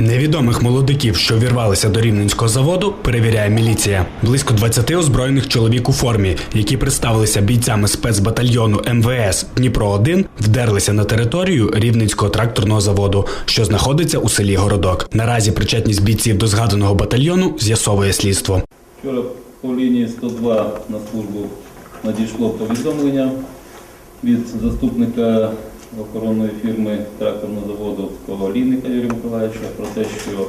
Невідомих молодиків, що вірвалися до рівненського заводу, перевіряє міліція. Близько 20 озброєних чоловік у формі, які представилися бійцями спецбатальйону МВС Дніпро 1 вдерлися на територію рівненського тракторного заводу, що знаходиться у селі Городок. Наразі причетність бійців до згаданого батальйону з'ясовує слідство. Вчора по лінії 102 на службу надійшло повідомлення від заступника охоронної фірми тракторного заводу Ковалійника Юрія Миколаївича про те, що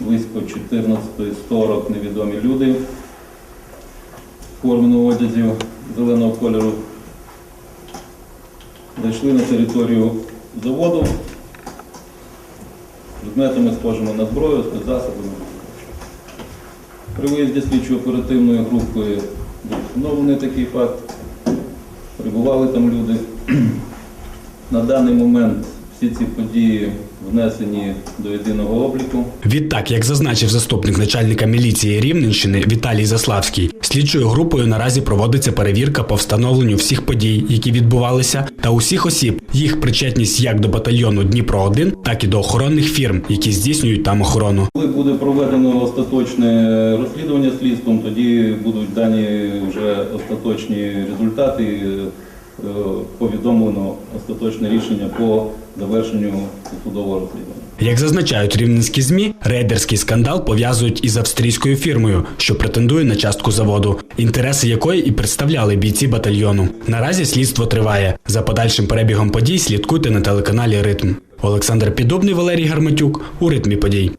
близько 14.40 невідомі люди в форменому одязі зеленого кольору зайшли на територію заводу предметами схожими на зброю, спецзасобами. При виїзді слідчо-оперативної групи був встановлений такий факт. Прибували там люди. На даний момент всі ці події внесені до єдиного обліку. Відтак, як зазначив заступник начальника міліції Рівненщини Віталій Заславський, слідчою групою наразі проводиться перевірка по встановленню всіх подій, які відбувалися, та усіх осіб, їх причетність як до батальйону Дніпро 1 так і до охоронних фірм, які здійснюють там охорону. Коли буде проведено остаточне розслідування слідством, тоді будуть дані вже остаточні результати. Е, Повідомлено остаточне рішення по завершенню судового розслідування. Як зазначають рівненські змі, рейдерський скандал пов'язують із австрійською фірмою, що претендує на частку заводу, інтереси якої і представляли бійці батальйону. Наразі слідство триває. За подальшим перебігом подій слідкуйте на телеканалі Ритм. Олександр Підобний, Валерій Гарматюк у ритмі подій.